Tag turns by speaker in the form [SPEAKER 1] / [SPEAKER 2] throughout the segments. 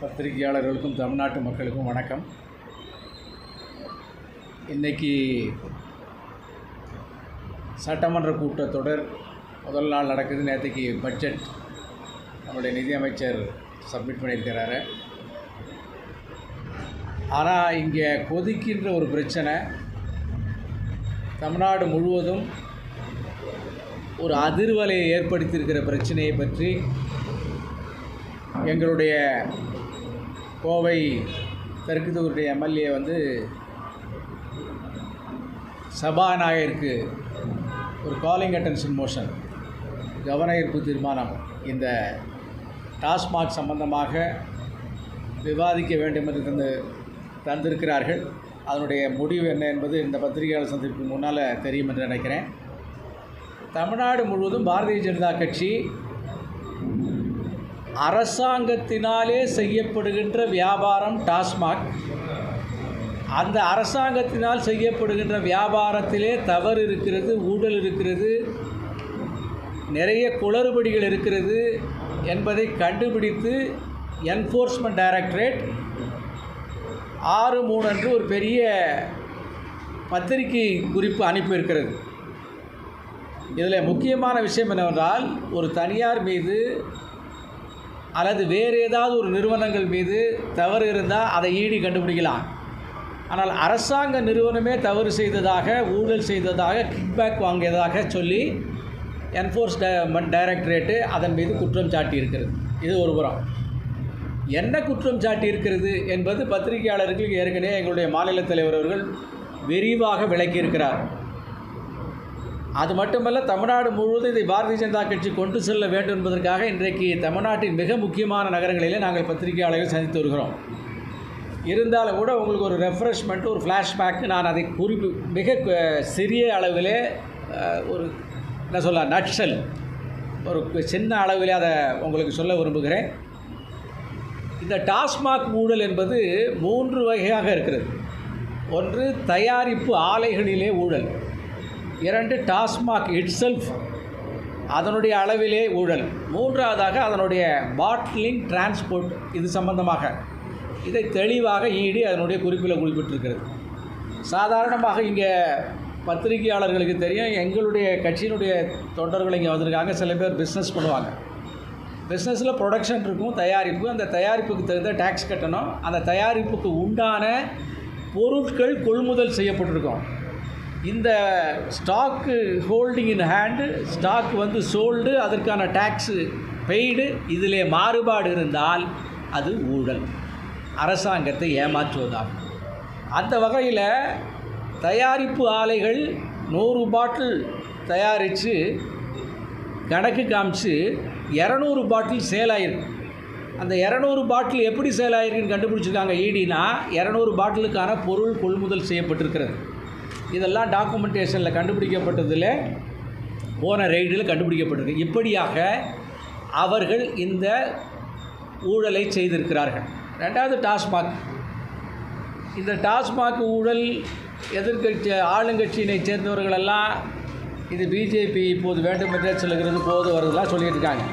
[SPEAKER 1] பத்திரிகையாளர்களுக்கும் தமிழ்நாட்டு மக்களுக்கும் வணக்கம். இன்னைக்கு சட்டமன்ற கூட்டத்தொடர் முதல் நாள் நடக்குது. நேற்றுக்கு பட்ஜெட் நம்முடைய நிதியமைச்சர் சப்மிட் பண்ணியிருக்கிறாரு. ஆனால் இங்கே கொதிக்கின்ற ஒரு பிரச்சனை தமிழ்நாடு முழுவதும் ஒரு அதிர்வலையை ஏற்படுத்தியிருக்கிற பிரச்சனையை பற்றி எங்களுடைய கோவை தெற்கு தொகுதியுடைய எம்எல்ஏ வந்து சபாநாயகருக்கு ஒரு காலிங் அட்டென்ஷன் மோஷன் கவன ஈர்ப்பு தீர்மானம். இந்த டாஸ்மாக் சம்பந்தமாக விவாதிக்க வேண்டும் என்று தந்து தந்திருக்கிறார்கள். அதனுடைய முடிவு என்ன என்பது இந்த பத்திரிகையாளர் சந்திப்புக்கு முன்னால் தெரியும் என்று நினைக்கிறேன். தமிழ்நாடு முழுவதும் பாரதிய ஜனதா கட்சி அரசாங்கத்தினாலே செய்யப்படுகின்ற வியாபாரம் டாஸ்மாக். அந்த அரசாங்கத்தினால் செய்யப்படுகின்ற வியாபாரத்திலே தவறு இருக்கிறது ஊழல் இருக்கிறது நிறைய குளறுபடிகள் இருக்கிறது என்பதை கண்டுபிடித்து என்ஃபோர்ஸ்மெண்ட் டைரக்டரேட் ஆறு மூணு அன்று ஒரு பெரிய பத்திரிகை குறிப்பு அனுப்பியிருக்கிறது. இதில் முக்கியமான விஷயம் என்னவென்றால் ஒரு தனியார் மீது அல்லது வேறு ஏதாவது ஒரு நிறுவனங்கள் மீது தவறு இருந்தால் அதை ஈடி கண்டுபிடிக்கலாம். ஆனால் அரசாங்க நிறுவனமே தவறு செய்ததாக ஊழல் செய்ததாக கிக்பேக் வாங்கியதாக சொல்லி என்ஃபோர்ஸ்மெண்ட் டைரக்டரேட்டு அதன் மீது குற்றம் சாட்டியிருக்கிறது. இது ஒரு புறம். என்ன குற்றம் சாட்டியிருக்கிறது என்பது பத்திரிகையாளர்களுக்கு ஏற்கனவே எங்களுடைய மாநில தலைவர் அவர்கள் விரிவாக விளக்கியிருக்கிறார். அது மட்டுமல்ல தமிழ்நாடு முழுவதும் இதை பாரதிய ஜனதா கட்சி கொண்டு செல்ல வேண்டும் என்பதற்காக இன்றைக்கு தமிழ்நாட்டின் மிக முக்கியமான நகரங்களிலே நாங்கள் பத்திரிகையாளர்கள் சந்தித்து வருகிறோம். இருந்தாலும் கூட உங்களுக்கு ஒரு ரெஃப்ரெஷ்மெண்ட் ஒரு ஃப்ளாஷ்பேக் நான் அதை குறிப்பு மிக சிறிய அளவிலே ஒரு என்ன சொல்ல நட்சல் ஒரு சின்ன அளவிலே அதை உங்களுக்கு சொல்ல விரும்புகிறேன். இந்த டாஸ்மாக் ஊழல் என்பது மூன்று வகையாக இருக்கிறது. ஒன்று தயாரிப்பு ஆலைகளிலே ஊழல். இரண்டு டாஸ்மாக் இட்செல்ஃப் அதனுடைய அளவிலே ஊழல். மூன்றாவதாக அதனுடைய பாட்லிங் டிரான்ஸ்போர்ட் இது சம்பந்தமாக. இதை தெளிவாக ஈடு அதனுடைய குறிப்பில் குறிப்பிட்டிருக்கிறது. சாதாரணமாக இங்கே பத்திரிகையாளர்களுக்கு தெரியும் எங்களுடைய கட்சியினுடைய தொண்டர்கள் இங்கே வந்திருக்காங்க சில பேர் பிஸ்னஸ் பண்ணுவாங்க. பிஸ்னஸில் ப்ரொடக்ஷன் இருக்கும் தயாரிப்பு. அந்த தயாரிப்புக்கு தகுந்த டேக்ஸ் கட்டணும். அந்த தயாரிப்புக்கு உண்டான பொருட்கள் கொள்முதல் செய்யப்பட்டிருக்கும். இந்த stock holding in hand stock வந்து சோல்டு அதற்கான டேக்ஸு பெய்டு இதிலே மாறுபாடு இருந்தால் அது ஊழல். அரசாங்கத்தை ஏமாற்றுவதாகும். அந்த வகையில் தயாரிப்பு ஆலைகள் நூறு பாட்டில் தயாரித்து கணக்கு காமிச்சு இரநூறு பாட்டில் சேல் ஆயிருக்கு. அந்த இரநூறு பாட்டில் எப்படி சேல் ஆயிருக்குன்னு கண்டுபிடிச்சிருக்காங்க ஈடினா இரநூறு பாட்டிலுக்கான பொருள் கொள்முதல் செய்யப்பட்டிருக்கிறது. இதெல்லாம் டாக்குமெண்டேஷனில் கண்டுபிடிக்கப்பட்டதில் போன ரெய்டில் கண்டுபிடிக்கப்பட்டிருக்கு. இப்படியாக அவர்கள் இந்த ஊழலை செய்திருக்கிறார்கள். ரெண்டாவது டாஸ்மாக். இந்த டாஸ்மாக் ஊழல் எதிர்க்கட்சி ஆளுங்கட்சியினை சேர்ந்தவர்களெல்லாம் இது பிஜேபி இப்போது வேண்டுமென்றே சொல்லுகிறது போது வருதெல்லாம் சொல்லிட்டு இருக்காங்க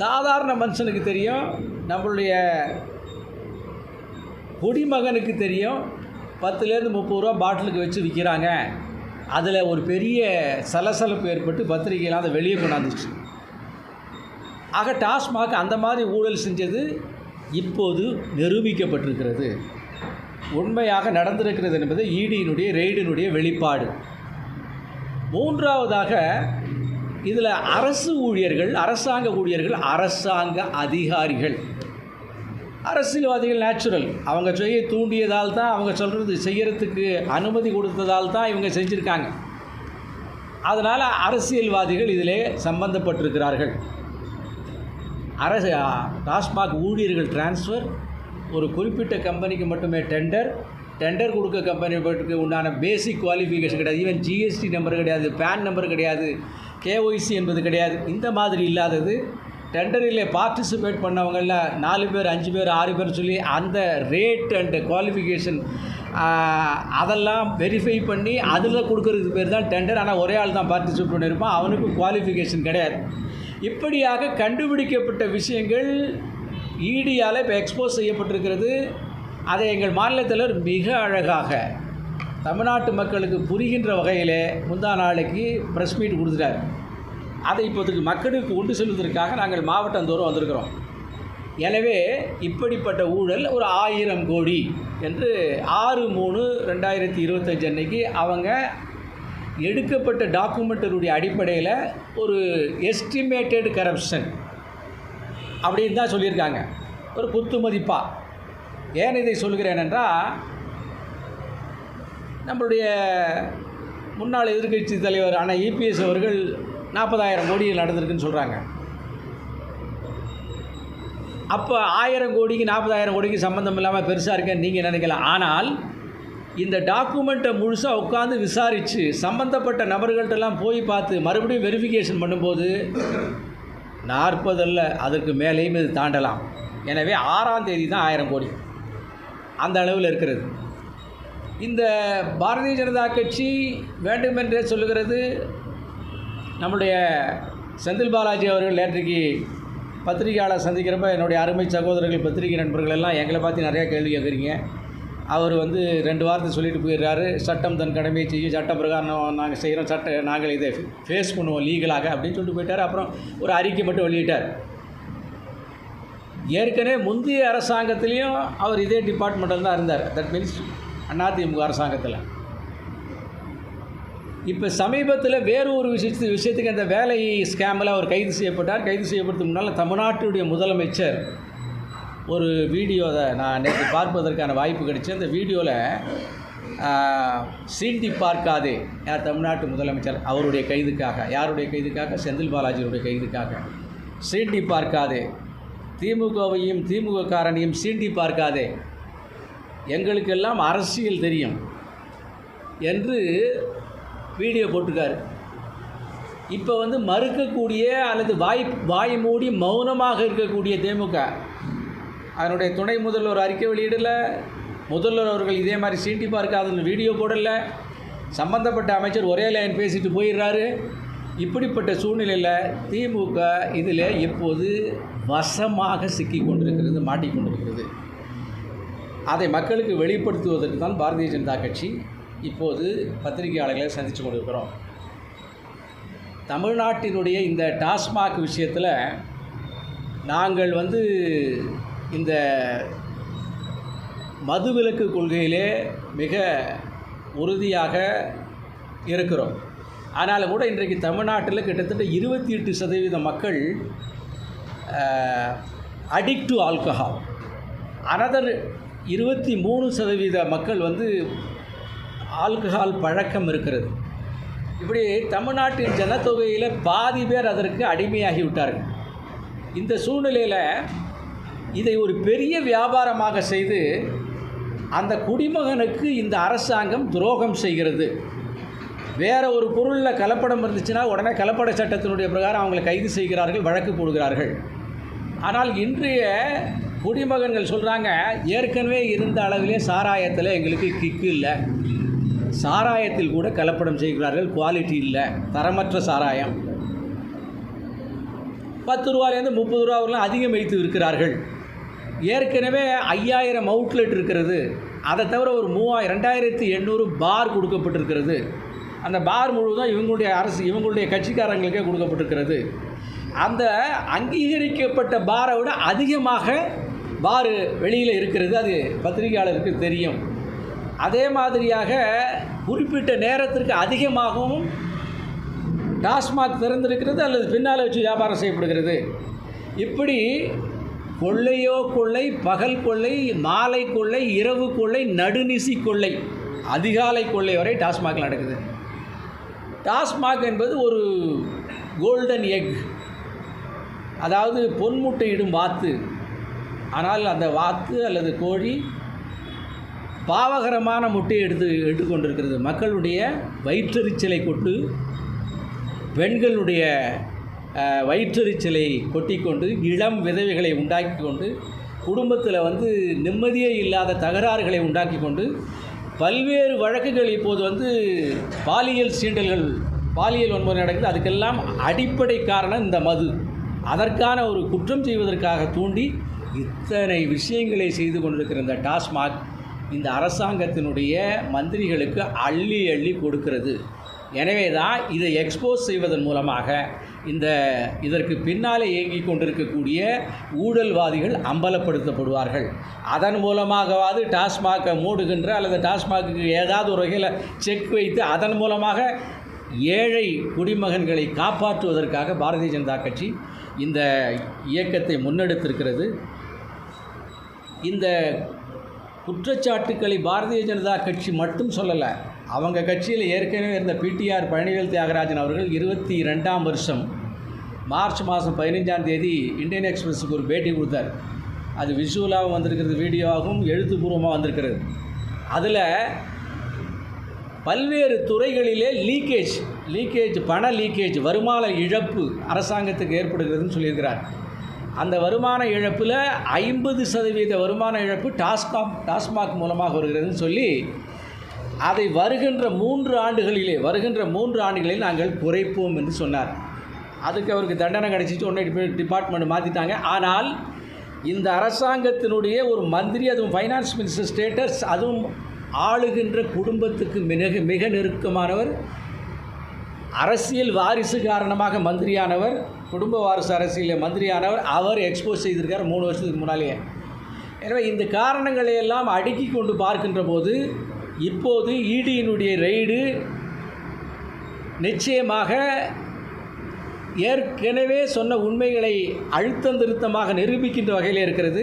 [SPEAKER 1] சாதாரண மனுஷனுக்கு தெரியும் நம்மளுடைய குடிமகனுக்கு தெரியும் பத்துலேருந்து முப்பது ரூபா பாட்டிலுக்கு வச்சு விற்கிறாங்க. அதில் ஒரு பெரிய சலசலப்பு ஏற்பட்டு பத்திரிகையெல்லாம் அதை வெளியே கொண்டாந்துச்சு. ஆக டாஸ்மாக் அந்த மாதிரி ஊழல் செஞ்சது இப்போது நிரூபிக்கப்பட்டிருக்கிறது. உண்மையாக நடந்திருக்கிறது என்பது ஈடியினுடைய ரெய்டினுடைய வெளிப்பாடு. மூன்றாவதாக இதில் அரசு ஊழியர்கள் அரசாங்க ஊழியர்கள் அரசாங்க அதிகாரிகள் அரசியல்வாதிகள் நேச்சுரல் அவங்க செய்ய தூண்டியதால் தான் அவங்க சொல்கிறது செய்கிறதுக்கு அனுமதி கொடுத்ததால் தான் இவங்க செஞ்சுருக்காங்க. அதனால் அரசியல்வாதிகள் இதிலே சம்பந்தப்பட்டிருக்கிறார்கள். அரசு டாஸ்மாக் ஊழியர்கள் டிரான்ஸ்ஃபர் ஒரு குறிப்பிட்ட கம்பெனிக்கு மட்டுமே டெண்டர் டெண்டர் கொடுக்க கம்பெனி உண்டான பேசிக் குவாலிஃபிகேஷன் கிடையாது. ஈவன் ஜிஎஸ்டி நம்பர் கிடையாது பேன் நம்பர் கிடையாது கேஒய்சி என்பது கிடையாது. இந்த மாதிரி இல்லாதது டெண்டரில் பார்ட்டிசிபேட் பண்ணவங்களில் நாலு பேர் அஞ்சு பேர் ஆறு பேர் சொல்லி அந்த ரேட் அண்ட் குவாலிஃபிகேஷன் அதெல்லாம் வெரிஃபை பண்ணி அதில் கொடுக்கறதுக்கு பேர் தான் டெண்டர். ஆனால் ஒரே ஆள் தான் பார்ட்டிசிபேட் பண்ணியிருப்பான். அவனுக்கு குவாலிஃபிகேஷன் கிடையாது. இப்படியாக கண்டுபிடிக்கப்பட்ட விஷயங்கள் ஈடியால் இப்போ எக்ஸ்போஸ் செய்யப்பட்டிருக்கிறது. அதை எங்கள் மாநிலத்தில் மிக அழகாக தமிழ்நாட்டு மக்களுக்கு புரிகின்ற வகையிலே முந்தா நாளைக்கு ப்ரெஸ் மீட் கொடுத்துட்டார். அதை இப்போதுக்கு மக்களுக்கு கொண்டு செல்வதற்காக நாங்கள் மாவட்டந்தோறும் வந்திருக்கிறோம். எனவே இப்படிப்பட்ட ஊழல் ஒரு ஆயிரம் கோடி என்று ஆறு மூணு ரெண்டாயிரத்தி இருபத்தஞ்சு அன்னைக்கு அவங்க எடுக்கப்பட்ட டாக்குமெண்ட்டருடைய அடிப்படையில் ஒரு எஸ்டிமேட்டட் கரப்ஷன் அப்படின்னு தான் சொல்லியிருக்காங்க. ஒரு குத்து மதிப்பாக ஏன் இதை சொல்கிறேன் என்றால் நம்மளுடைய முன்னாள் எதிர்க்கட்சி தலைவர் ஆனால் இபிஎஸ் அவர்கள் நாற்பதாயிரம் கோடி நடந்திருக்குன்னு சொல்கிறாங்க அப்போ ஆயிரம் கோடிக்கு நாற்பதாயிரம் கோடிக்கு சம்மந்தம் இல்லாமல் பெருசாக இருக்கேன்னு நீங்கள் நினைக்கலாம் ஆனால் இந்த டாக்குமெண்ட்டை முழுசாக உட்காந்து விசாரித்து சம்மந்தப்பட்ட நபர்கள்ட்டெல்லாம் போய் பார்த்து மறுபடியும் வெரிஃபிகேஷன் பண்ணும்போது நாற்பதல்ல அதற்கு மேலேயும் இது தாண்டலாம். எனவே ஆறாம் தேதி தான் ஆயிரம் கோடி. அந்த அளவில் இருக்கிறது. இந்த பாரதிய ஜனதா கட்சி வேண்டுமென்றே சொல்லுகிறது நம்முடைய செந்தில் பாலாஜி அவர்கள் நேற்றைக்கு பத்திரிகையாளர் சந்திக்கிறப்ப என்னுடைய அருமை சகோதரர்கள் பத்திரிகை நண்பர்கள் எல்லாம் எங்களை பார்த்து நிறையா கேள்வி கேட்குறீங்க. அவர் வந்து ரெண்டு வாரத்தை சொல்லிட்டு போயிடுறாரு. சட்டம் தன் கடமையை செய்யும் சட்ட பிரகாரம் நாங்கள் செய்கிறோம் சட்ட நாங்கள் இதை ஃபேஸ் பண்ணுவோம் லீகலாக அப்படின்னு சொல்லிட்டு போயிட்டார். அப்புறம் ஒரு அறிக்கை மட்டும் வெளியிட்டார். ஏற்கனவே முந்தைய அரசாங்கத்திலையும் அவர் இதே டிபார்ட்மெண்ட்டில் தான் இருந்தார். தட் மீன்ஸ் அதிமுக அரசாங்கத்தில். இப்போ சமீபத்தில் வேறு ஒரு விஷயத்து விஷயத்துக்கு அந்த வேலை ஸ்கேமில் அவர் கைது செய்யப்பட்டார். கைது செய்யப்படுறதுக்கு முன்னால் தமிழ்நாட்டுடைய முதலமைச்சர் ஒரு வீடியோவை நான் நேற்று பார்ப்பதற்கான வாய்ப்பு கிடைச்சி அந்த வீடியோவில் சீண்டி பார்க்காதே யார் தமிழ்நாட்டு முதலமைச்சர் அவருடைய கைதுக்காக யாருடைய கைதுக்காக? செந்தில் பாலாஜியுடைய கைதுக்காக. சீண்டி பார்க்காதே. திமுகவையும் திமுகக்காரனையும் சீண்டி பார்க்காதே. எங்களுக்கெல்லாம் அரசியல் தெரியும். என்று வீடியோ போட்டிருக்காரு. இப்போ வந்து மறுக்கக்கூடிய அல்லது வாய் வாய் மூடி மௌனமாக இருக்கக்கூடிய திமுக அதனுடைய துணை முதல்வர் அறிக்கை வெளியிடலை முதல்வர் அவர்கள் இதே மாதிரி சீண்டி பார்க்காத வீடியோ போடலை சம்பந்தப்பட்ட அமைச்சர் ஒரே லைன் பேசிட்டு போயிடுறாரு. இப்படிப்பட்ட சூழ்நிலையில் திமுக இதில் இப்போது வசமாக சிக்கி கொண்டிருக்கிறது மாட்டிக்கொண்டிருக்கிறது அதை மக்களுக்கு வெளிப்படுத்துவதற்கு தான் பாரதிய ஜனதா கட்சி இப்போது பத்திரிகையாளர்களை சந்தித்து கொண்டிருக்கிறோம். தமிழ்நாட்டினுடைய இந்த டாஸ்மாக் விஷயத்தில் நாங்கள் வந்து இந்த மதுவிலக்கு கொள்கையிலே மிக உறுதியாக இருக்கிறோம். ஆனாலும் கூட இன்றைக்கு தமிழ்நாட்டில் கிட்டத்தட்ட இருபத்தி எட்டு சதவீத மக்கள் அடிக்ட் டு ஆல்கஹால். அனதர் இருபத்தி மூணு சதவீத மக்கள் வந்து ஆல்கஹால் பழக்கம் இருக்கிறது. இப்படி தமிழ்நாட்டின் ஜனத்தொகையில் பாதி பேர் அதற்கு அடிமையாகி விட்டார்கள். இந்த சூழ்நிலையில் இதை ஒரு பெரிய வியாபாரமாக செய்து அந்த குடிமகனுக்கு இந்த அரசாங்கம் துரோகம் செய்கிறது. வேற ஒரு பொருளில் கலப்படம் இருந்துச்சுன்னா உடனே கலப்பட சட்டத்தினுடைய பிரகாரம் அவங்களை கைது செய்கிறார்கள் வழக்கு போடுகிறார்கள். ஆனால் இன்றைய குடிமகன்கள் சொல்கிறாங்க ஏற்கனவே இருந்த அளவிலே சாராயத்தில் எங்களுக்கு கிக்கு இல்லை. சாராயத்தில் கூட கலப்படம் செய்கிறார்கள். குவாலிட்டி இல்லை. தரமற்ற சாராயம். பத்து ரூபாயிலேருந்து முப்பது ரூபா வரலாம் அதிகம் வைத்து விற்கிறார்கள். ஏற்கனவே ஐயாயிரம் அவுட்லெட் இருக்கிறது. அதை தவிர ஒரு மூவாயிரம் ரெண்டாயிரத்தி எண்ணூறு பார் கொடுக்கப்பட்டிருக்கிறது. அந்த பார் முழுவதும் இவங்களுடைய அரசு இவங்களுடைய கட்சிக்காரங்களுக்கே கொடுக்கப்பட்டிருக்கிறது. அந்த அங்கீகரிக்கப்பட்ட பாரை விட அதிகமாக பார் வெளியில் இருக்கிறது. அது பத்திரிகையாளருக்கு தெரியும். அதே மாதிரியாக குறிப்பிட்ட நேரத்திற்கு அதிகமாகவும் டாஸ்மாக் திறந்திருக்கிறது அல்லது பின்னால் வச்சு வியாபாரம் செய்யப்படுகிறது. இப்படி கொள்ளையோ கொள்ளை பகல் கொள்ளை மாலை கொள்ளை இரவு கொள்ளை நடுநிசி கொள்ளை அதிகாலை கொள்ளை வரை டாஸ்மாகில் நடக்குது. டாஸ்மாக் என்பது ஒரு கோல்டன் எக். அதாவது பொன்முட்டையிடும் வாத்து. ஆனால் அந்த வாத்து அல்லது கோழி பாவகரமான முட்டையை எடுத்து எடுத்துக்கொண்டிருக்கிறது. மக்களுடைய வயிற்றெரிச்சலை கொட்டு பெண்களுடைய அஹ், வயிற்றெரிச்சலை கொட்டிக்கொண்டு இளம் விதவைகளை உண்டாக்கி கொண்டு குடும்பத்தில் வந்து நிம்மதியே இல்லாத தகராறுகளை உண்டாக்கி கொண்டு பல்வேறு வழக்குகள் இப்போது வந்து பாலியல் சீண்டல்கள் பாலியல் வன்முறை நடக்குது. அதுக்கெல்லாம் அடிப்படை காரணம் இந்த மது. அதற்கான ஒரு குற்றம் செய்வதற்காக தூண்டி இத்தனை விஷயங்களை செய்து கொண்டிருக்கிற இந்த டாஸ்மாக் இந்த அரசாங்கத்தினுடைய மந்திரிகளுக்கு அள்ளி அள்ளி கொடுக்கிறது. எனவே தான் இதை எக்ஸ்போஸ் செய்வதன் மூலமாக இந்த இதற்கு பின்னாலே இயங்கிக் கொண்டிருக்கக்கூடிய ஊழல்வாதிகள் அம்பலப்படுத்தப்படுவார்கள். அதன் மூலமாகவாது டாஸ்மாகை மூடுகின்ற அல்லது டாஸ்மாக்கு ஏதாவது ஒரு வகையில் செக் வைத்து அதன் மூலமாக ஏழை குடிமகன்களை காப்பாற்றுவதற்காக பாரதிய ஜனதா கட்சி இந்த இயக்கத்தை முன்னெடுத்திருக்கிறது. இந்த குற்றச்சாட்டுக்களை பாரதிய ஜனதா கட்சி மட்டும் சொல்லலை. அவங்க கட்சியில் ஏற்கனவே இருந்த பிடிஆர் பழனிவேல் தியாகராஜன் அவர்கள் இருபத்தி ரெண்டாம் வருஷம் மார்ச் மாதம் பதினைஞ்சாம் தேதி இந்தியன் எக்ஸ்பிரஸுக்கு ஒரு பேட்டி கொடுத்தார். அது விஷுவலாகவும் வந்திருக்கிறது வீடியோவாகவும் எழுத்துப்பூர்வமாக வந்திருக்கிறது. அதில் பல்வேறு துறைகளிலே லீக்கேஜ் லீக்கேஜ் பண லீக்கேஜ் வருமான இழப்பு அரசாங்கத்துக்கு ஏற்படுகிறதுன்னு சொல்லியிருக்கிறார். அந்த வருமான இழப்பில் ஐம்பது சதவீத வருமான இழப்பு டாஸ்காக் டாஸ்மாக் மூலமாக வருகிறதுன்னு சொல்லி அதை வருகின்ற மூன்று ஆண்டுகளிலே வருகின்ற மூன்று ஆண்டுகளில் நாங்கள் குறைப்போம் என்று சொன்னார். அதுக்கு அவருக்கு தண்டனை கிடச்சிச்சு உடனே டிபார்ட்மெண்ட் மாற்றிட்டாங்க ஆனால் இந்த அரசாங்கத்தினுடைய ஒரு மந்திரி அதுவும் ஃபைனான்ஸ் மினிஸ்டர் ஸ்டேட்டஸ் அதுவும் ஆளுகின்ற குடும்பத்துக்கு மிக மிக நெருக்கமானவர். அரசியல் வாரிசு காரணமாக மந்திரியானவர். குடும்ப வாரிசு அரசியலில் மந்திரியானவர் அவர் எக்ஸ்போஸ் செய்திருக்கார் மூணு வருஷத்துக்கு முன்னாலேயே. எனவே இந்த காரணங்களை எல்லாம் அடுக்கி கொண்டு பார்க்கின்ற போது இப்போது இடியினுடைய ரெய்டு நிச்சயமாக ஏற்கனவே சொன்ன உண்மைகளை அழுத்தம் திருத்தமாக நிரூபிக்கின்ற வகையில் இருக்கிறது.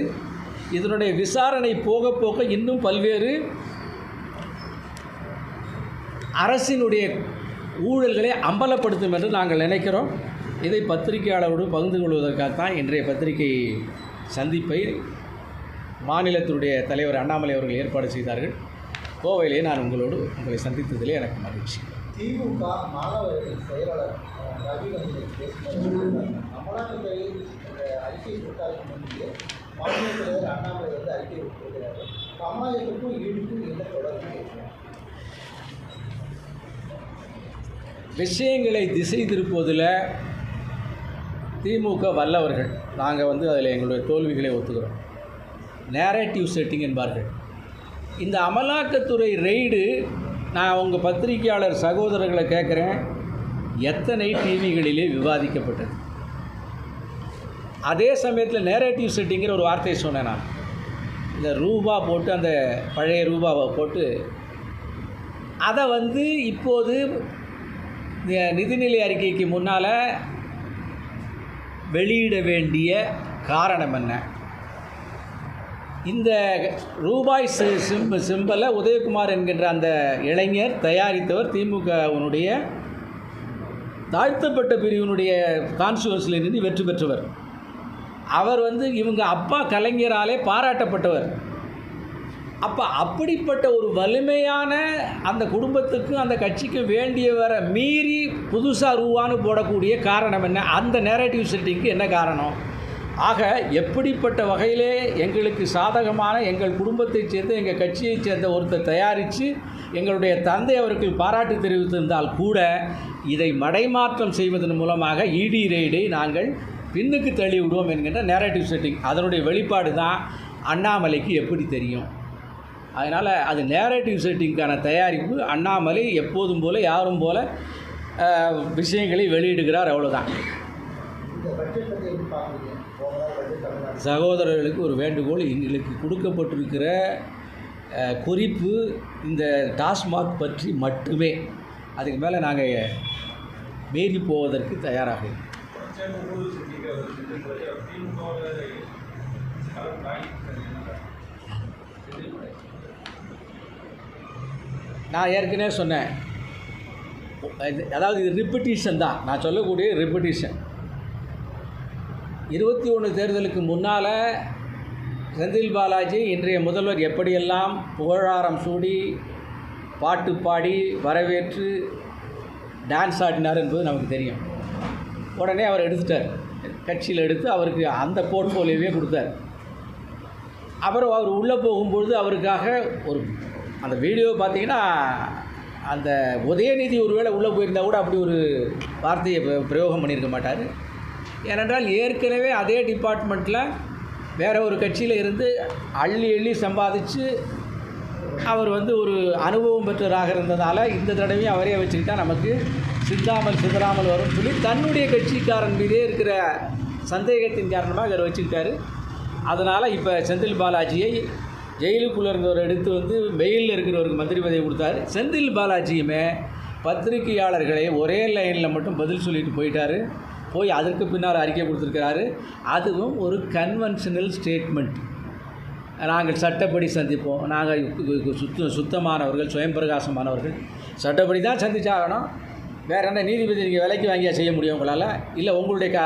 [SPEAKER 1] இதனுடைய விசாரணை போக போக இன்னும் பல்வேறு அரசினுடைய ஊழல்களை அம்பலப்படுத்தும் என்று நாங்கள் நினைக்கிறோம். இதை பத்திரிகையாளரோடு பகிர்ந்து கொள்வதற்காகத்தான் இன்றைய பத்திரிகை சந்திப்பை மாநிலத்தினுடைய தலைவர் அண்ணாமலை அவர்கள் ஏற்பாடு செய்தார்கள். கோவையிலே நான் உங்களோடு உங்களை சந்தித்ததிலே எனக்கு மகிழ்ச்சி.
[SPEAKER 2] திமுக மாணவர்கள் செயலாளர் அஹ், ரவி வந்து பேசினார். அமலாக்கத்துறை இந்த அறிக்கை கொடுத்தாருக்கு முன்பு மாநில தலைவர் அண்ணாமலை வந்து அறிக்கை விட்டிருக்கிறாரு சமாயத்துக்கும் ஈடுக்கும் என்ன தொடர்பு? பேசுகிறார்
[SPEAKER 1] விஷயங்களை திசை திருப்புவதில் திமுக வல்லவர்கள். நாங்கள் வந்து அதில் எங்களுடைய தோல்விகளை ஒத்துக்கிறோம். நேரேட்டிவ் செட்டிங் என்பார்கள். இந்த அமலாக்கத்துறை ரெய்டு நான் உங்கள் பத்திரிகையாளர் சகோதரர்களை கேட்குறேன். எத்தனை டிவிகளிலே விவாதிக்கப்பட்டது? அதே சமயத்தில் நேரேட்டிவ் செட்டிங்கிற ஒரு வார்த்தையை சொன்னேன் நான். இந்த ரூபா போட்டு அந்த பழைய ரூபாவை போட்டு அதை வந்து இப்போது இந்த நிதிநிலை அறிக்கைக்கு முன்னால் வெளியிட வேண்டிய காரணம் என்ன? இந்த ரூபாய் சி- சிம்ப சிம்பலை உதயகுமார் என்கின்ற அந்த இளைஞர் தயாரித்தவர் திமுகவினுடைய தாழ்த்தப்பட்ட பிரிவினுடைய கான்ஸ்டுவன்சிலிருந்து வெற்றி பெற்றவர். அவர் வந்து இவங்க அப்பா கலைஞராலே பாராட்டப்பட்டவர். அப்போ அப்படிப்பட்ட ஒரு வலிமையான அந்த குடும்பத்துக்கும் அந்த கட்சிக்கும் வேண்டியவரை மீறி புதுசாக ரூவான்னு போடக்கூடிய காரணம் என்ன? அந்த நேரட்டிவ் செட்டிங்க்கு என்ன காரணம்? ஆக எப்படிப்பட்ட வகையிலே எங்களுக்கு சாதகமான எங்கள் குடும்பத்தைச் சேர்ந்த எங்கள் கட்சியைச் சேர்ந்த ஒருத்தர் தயாரித்து எங்களுடைய தந்தை அவருக்கு பாராட்டு தெரிவித்திருந்தால் கூட இதை மடைமாற்றம் செய்வதன் மூலமாக இடி ரெய்டை நாங்கள் பின்னுக்கு தள்ளி விடுவோம் என்கின்ற நேரட்டிவ் செட்டிங் அதனுடைய வெளிப்பாடு தான் அண்ணாமலைக்கு எப்படி தெரியும்? அதனால் அது நேரட்டிவ் செட்டிங்க்கான தயாரிப்பு அண்ணாமலை எப்போதும் போல யாரும் போல விஷயங்களை வெளியிடுகிறார் அவ்வளோதான் சகோதரர்களுக்கு ஒரு வேண்டுகோள் எங்களுக்கு கொடுக்கப்பட்டிருக்கிற குறிப்பு இந்த டாஸ்மாக் பற்றி மட்டுமே. அதுக்கு மேலே நாங்கள் மீறி போவதற்கு தயாராக இருக்கிறோம். நான் ஏற்கனவே சொன்னேன். இது- அதாவது இது ரிப்பிட்டிஷன் தான். நான் சொல்லக்கூடிய ரிப்பிட்டிஷன் இருபத்தி ஒன்று தேர்தலுக்கு முன்னால் செந்தில் பாலாஜி இன்றைய முதல்வர் எப்படியெல்லாம் புகழாரம் சூடி பாட்டு பாடி வரவேற்று டான்ஸ் ஆடினார் என்பது நமக்கு தெரியும். உடனே அவர் எடுத்துட்டார். கட்சியில் எடுத்து அவருக்கு அந்த போர்ட்ஃபோலியோவே கொடுத்தார். அப்புறம் அவர் உள்ளே போகும்பொழுது அவருக்காக ஒரு அந்த வீடியோ பார்த்தீங்கன்னா அந்த உதயநிதி ஒருவேளை உள்ளே போயிருந்தால் கூட அப்படி ஒரு வார்த்தையை பிரயோகம் பண்ணியிருக்க மாட்டார். ஏனென்றால் ஏற்கனவே அதே டிபார்ட்மெண்ட்டில் வேற ஒரு கட்சியில் இருந்து அள்ளி அள்ளி சம்பாதிச்சு அவர் வந்து ஒரு அனுபவம் பெற்றவராக இருந்ததால் இந்த தடவையும் அவரே வச்சுக்கிட்டா நமக்கு சிந்தாமல் சிதறாமல் வரும்னு சொல்லி தன்னுடைய கட்சிக்காரன் மீதே இருக்கிற சந்தேகத்தின் காரணமாக அவர் வச்சுக்கிட்டாரு. அதனால் இப்போ செந்தில் பாலாஜியை ஜெயிலுக்குள்ளே இருந்தவரை எடுத்து வந்து வெயிலில் இருக்கிறவருக்கு மந்திரி பதவி கொடுத்தாரு. செந்தில் பாலாஜியுமே பத்திரிகையாளர்களை ஒரே லைனில் மட்டும் பதில் சொல்லிட்டு போயிட்டாரு. போய் அதற்கு பின்னால் அறிக்கை கொடுத்துருக்கிறாரு. அதுவும் ஒரு கன்வென்ஷனல் ஸ்டேட்மெண்ட் நாங்கள் சட்டப்படி சந்திப்போம். நாங்கள் சுத்த சுத்தமானவர்கள் சுயம் பிரகாசமானவர்கள் சட்டப்படி தான் சந்திச்சாகணும். வேறு என்ன நீதிபதி நீங்கள் விலைக்கு வாங்கியா செய்ய முடியும் உங்களால்? இல்லை உங்களுடைய க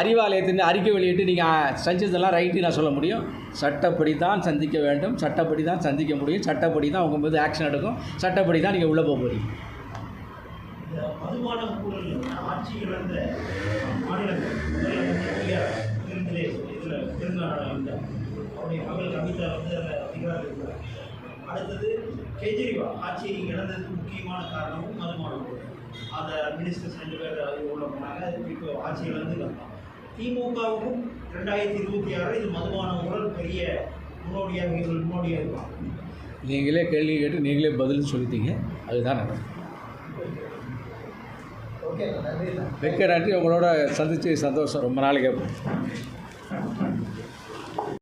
[SPEAKER 1] அறிவாலயத்தின் அறிக்கை வெளியிட்டு நீங்கள் செஞ்சதெல்லாம் ரைட்டு நான் சொல்ல முடியும்? சட்டப்படி தான் சந்திக்க வேண்டும். சட்டப்படி தான் சந்திக்க முடியும். சட்டப்படி தான் உங்கள் மீது ஆக்ஷன் எடுக்கும். சட்டப்படி தான் நீங்கள் உள்ளே போக போகிறீங்க
[SPEAKER 3] அடுத்தது கெஜ்ரிவால் ஆட்சியை இழந்ததுக்கு முக்கியமான காரணமும் மதுபான அந்த மினிஸ்டர்ஸ் ரெண்டு பேர் உள்ள போனாங்க அதுக்கு இப்போ ஆட்சி இழந்து வந்தான் திமுகவுக்கும் ரெண்டாயிரத்தி இருபத்தி ஆறு இது மதுபான ஊழல் பெரிய முன்னோடியாக முன்னோடியாக இருப்பாங்க.
[SPEAKER 1] நீங்களே கேள்வி கேட்டு நீங்களே பதில் சொல்லிட்டீங்க. அதுதான் நடக்கும். மிக்க நன்றி. உங்களோட சந்தித்து சந்தோஷம். ரொம்ப நாளைக்கு